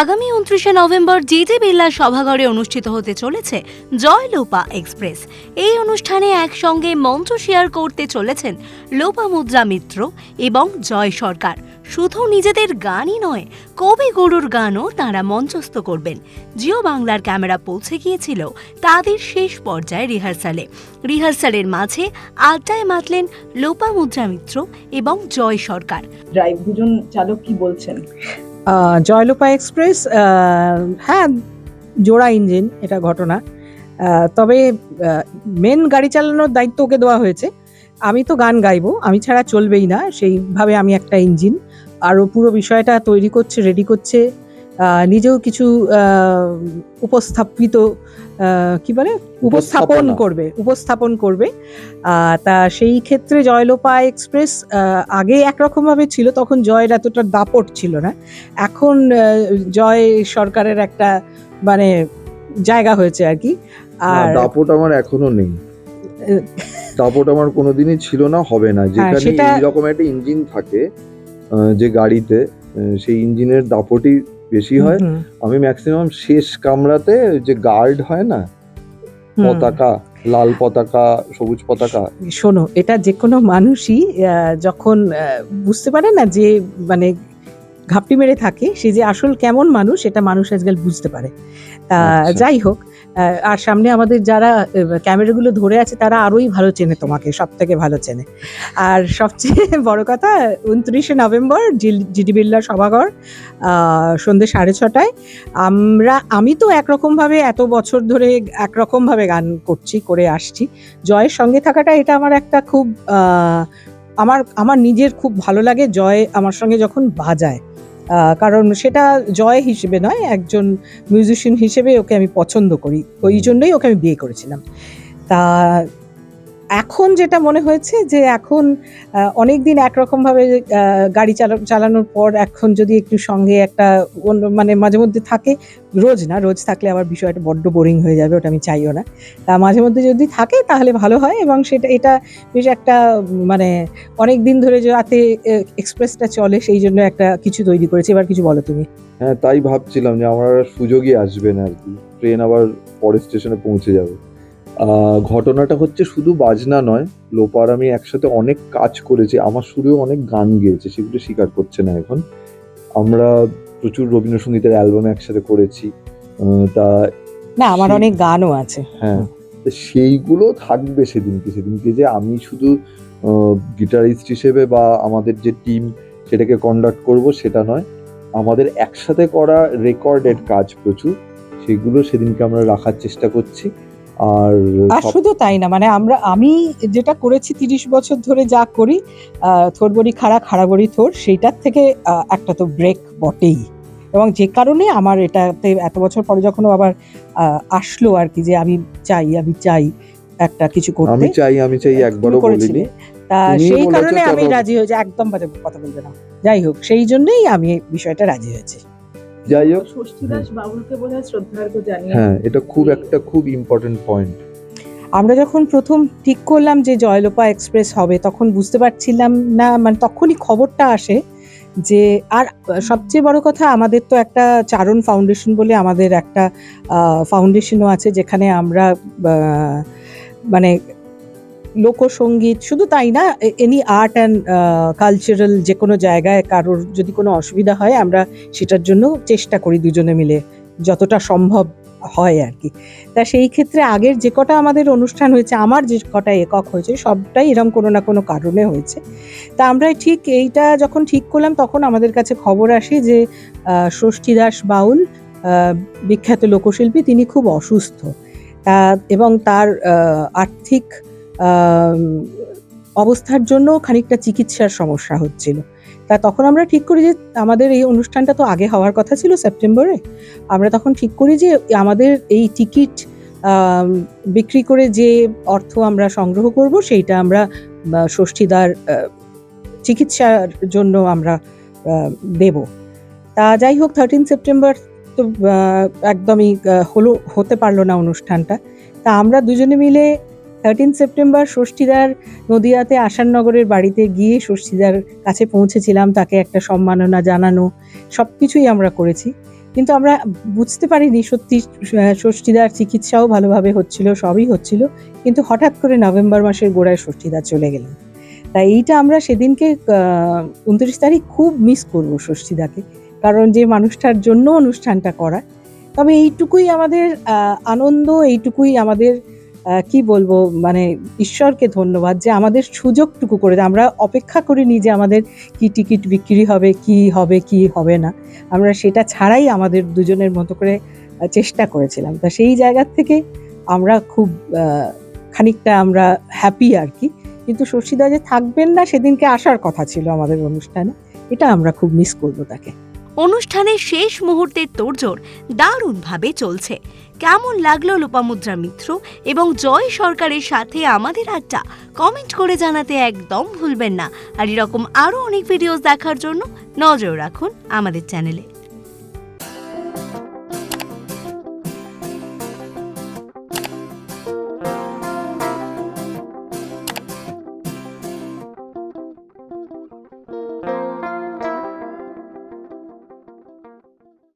আগামী উনত্রিশে November JJ Birla সভাঘরে অনুষ্ঠিত হতে চলেছে জয় লোপা এক্সপ্রেস। এই অনুষ্ঠানে একসঙ্গে মঞ্চ শেয়ার করতে চলেছেন লোপামুদ্রা মিত্র এবং জয় সরকার। শুধু নিজেদের গানই নয়, কবি কবিগুরুর গানও তাঁরা মঞ্চস্থ করবেন। জিও বাংলার ক্যামেরা পৌঁছে গিয়েছিল তাদের শেষ পর্যায়ে রিহার্সালে। রিহার্সালের মাঝে আড্ডায় মাতলেন লোপামুদ্রা মিত্র এবং জয় সরকার। ড্রাইভ দুজন চালক কি বলছেন? জয়লোপা এক্সপ্রেস হ্যাঁ জোড়া ইঞ্জিন, এটা ঘটনা। তবে মেন গাড়ি চালানোর দায়িত্ব ওকে দেওয়া হয়েছে। আমি তো গান গাইবো, আমি ছাড়া চলবেই না। সেইভাবে আমি একটা ইঞ্জিন, আরও পুরো বিষয়টা তৈরি করছে রেডি করছে। নিজেও কিছু উপস্থাপিত কি বলে? উপস্থাপন। করবে উপস্থাপন করবে। তা সেই ক্ষেত্রে জয়লোপা এক্সপ্রেস আগে একরকম ভাবে ছিল তখন জয়ের এতটা দাপট ছিল না। এখন জয় সরকারের একটা মানে জায়গা হয়েছে আর কি। আর দাপট আমার এখনও নেই। দাপট আমার কোনোদিনই ছিল না হবে না। যেখানে হ্যাঁ, সেটা- এইরকম একটা ইঞ্জিন থাকে যে গাড়িতে সেই ইঞ্জিনের দাপটই বেশি হয় আমি ম্যাক্সিমাম শেষ কামরাতে যে গার্ড হয় না? পতাকা লাল পতাকা সবুজ পতাকা। শোনো এটা যে কোনো মানুষই যখন বুঝতে পারে না যে মানে ঘাপটি মেরে থাকে সে যে আসল কেমন মানুষ এটা মানুষ আজকাল বুঝতে পারে। আচ্ছা। যাই হোক আর সামনে আমাদের যারা ক্যামেরাগুলো ধরে আছে, তারা আরোই ভালো চেনে তোমাকে সব থেকে ভালো চেনে। আর সবচেয়ে বড় কথা, উনত্রিশে নভেম্বর জিডি বিল্লা সভাঘর সন্ধ্যে সাড়ে ছটায়। আমরা, আমি তো একরকমভাবে এত বছর ধরে একরকমভাবে গান করছি, করে আসছি। জয়ের সঙ্গে থাকাটা এটা আমার একটা খুব আমার আমার নিজের খুব ভালো লাগে। জয় আমার সঙ্গে যখন বাজায় কারণ সেটা জয় হিসেবে নয় একজন মিউজিশিয়ান হিসেবে ওকে আমি পছন্দ করি। ওই জন্যই ওকে আমি বিয়ে করেছিলাম। তা এখন যেটা মনে হয়েছে যে এখন অনেক দিন একরকমভাবে গাড়ি চালানোর পর এখন যদি একটু সঙ্গে একটা অন্য মানে মাঝে মধ্যে থাকে, রোজ না, রোজ থাকলে আবার বিষয়টা বড্ড বোরিং হয়ে যাবে, ওটা আমি চাইও না। তা মাঝে মধ্যে যদি থাকে তাহলে ভালো হয় এবং সেটা, এটা বেশ একটা মানে অনেক দিন ধরে যে রাতে এক্সপ্রেসটা চলে সেই জন্য একটা কিছু তৈরি করেছি। এবার কিছু বলো তুমি। হ্যাঁ তাই ভাবছিলাম যে আমার সুযোগই আসবে না আর কি। ট্রেন আবার পরের স্টেশনে পৌঁছে যাবে। ঘটনাটা হচ্ছে শুধু বাজনা নয় লোপার আমি একসাথে অনেক কাজ করেছি আমার সুরেও অনেক গান গেয়েছে সেগুলো স্বীকার করছে না এখন। আমরা প্রচুর রবীন্দ্রসঙ্গীতের অ্যালবাম একসাথে করেছি তা না আমার অনেক গানও আছে। হ্যাঁ তো সেইগুলো থাকবে সেদিনকে সেদিনকে যে আমি শুধু গিটারিস্ট হিসেবে বা আমাদের যে টিম সেটাকে কন্ডাক্ট করব সেটা নয় আমাদের একসাথে করা রেকর্ডেড কাজ প্রচুর সেগুলো সেদিনকে আমরা রাখার চেষ্টা করছি। আর আর শুধু তাই না মানে আমরা আমি যেটা করেছি তিরিশ বছর ধরে যা করি থোর বড়ি খাড়া খাড়া বড়ি থোর সেইটার থেকে একটা তো ব্রেক বটেই। এবং যে কারণে আমার এটাতে এত বছর পরে যখন আবার আসলো আর কি যে আমি চাই আমি চাই একটা কিছু করতে। আমি চাই আমি চাই একবারও বলিনি। তা সেই কারণে আমি রাজি হয়েছি একদম বাজে কথা বলবে না। যাই হোক সেই জন্যই আমি এই বিষয়টা রাজি হয়েছি। যাই হোক ষষ্ঠী দাস বাবুলকে বোধ হয় শ্রদ্ধার্ঘ জানিয়ে হ্যাঁ এটা খুব একটা খুব ইম্পর্টেন্ট পয়েন্ট আমরা যখন প্রথম ঠিক করলাম যে জয়লোপা এক্সপ্রেস হবে তখন বুঝতে পারছিলাম না মানে তখনই খবরটা আসে যে আর সবচেয়ে বড় কথা আমাদের তো একটা চারণ ফাউন্ডেশন বলে আমাদের একটা ফাউন্ডেশনও আছে যেখানে আমরা মানে লোকসঙ্গীত শুধু তাই না এনি আর্ট অ্যান্ড কালচারাল যে কোনো জায়গায় কারোর যদি কোনো অসুবিধা হয়, আমরা সেটার জন্য চেষ্টা করি দুজনে মিলে, যতটা সম্ভব হয় আর কি তা সেই ক্ষেত্রে আগের যে কটা আমাদের অনুষ্ঠান হয়েছে, আমার যে কটা একক হয়েছে, সবটাই এরকম কোনো না কোনো কারণে হয়েছে। তা আমরা ঠিক এইটা যখন ঠিক করলাম, তখন আমাদের কাছে খবর আসে যে ষষ্ঠী দাস বাউল বিখ্যাত লোকশিল্পী, তিনি খুব অসুস্থ। তা, এবং তার আর্থিক অবস্থার জন্য খানিকটা চিকিৎসার সমস্যা হচ্ছিল। তা তখন আমরা ঠিক করি যে, আমাদের এই অনুষ্ঠানটা তো আগে হওয়ার কথা ছিল সেপ্টেম্বরে। আমরা তখন ঠিক করি যে, আমাদের এই টিকিট বিক্রি করে যে অর্থ আমরা সংগ্রহ করব, সেইটা আমরা ষষ্ঠীদার চিকিৎসার জন্য আমরা দেব। তা যাই হোক থার্টিন সেপ্টেম্বর তো একদমই হলো, হতে পারল না অনুষ্ঠানটা। তা আমরা দুজনে মিলে থার্টিন সেপ্টেম্বর ষষ্ঠীদার নদিয়াতে আসাননগরের বাড়িতে গিয়ে ষষ্ঠীদার কাছে পৌঁছেছিলাম, তাকে একটা সম্মাননা জানানো সব কিছুই আমরা করেছি। কিন্তু আমরা বুঝতে পারিনি সত্যি ষষ্ঠীদার চিকিৎসাও ভালোভাবে হচ্ছিল, সবই হচ্ছিল, কিন্তু হঠাৎ করে নভেম্বর মাসের গোড়ায় ষষ্ঠীদা চলে গেলেন তাই এইটা আমরা সেদিনকে উনত্রিশ তারিখ খুব মিস করব ষষ্ঠীদাকে, কারণ যে মানুষটার জন্য অনুষ্ঠানটা করা। তবে এইটুকুই আমাদের আনন্দ, এইটুকুই আমাদের কি বলব মানে ঈশ্বরকে ধন্যবাদ যে আমাদের সুযোগটুকু করে আমরা অপেক্ষা করিনি যে আমাদের কি টিকিট বিক্রি হবে, কি হবে কি হবে না। আমরা সেটা ছাড়াই আমাদের দুজনের মতো করে চেষ্টা করেছিলাম। তা সেই জায়গা থেকে আমরা খুব খানিকটা আমরা হ্যাপি আর কি। কিন্তু শশীদা যে থাকবেন না, সেদিনকে আসার কথা ছিল আমাদের অনুষ্ঠানে। এটা আমরা খুব মিস করব তাকে। অনুষ্ঠানের শেষ মুহূর্তের তোড়জোড় দারুণভাবে চলছে। কেমন লাগল লোপামুদ্রা মিত্র এবং জয় সরকারের সাথে আমাদের আড্ডা? কমেন্ট করে জানাতে একদম ভুলবেন না। আর এরকম আরও অনেক ভিডিওস দেখার জন্য নজর রাখুন আমাদের চ্যানেলে।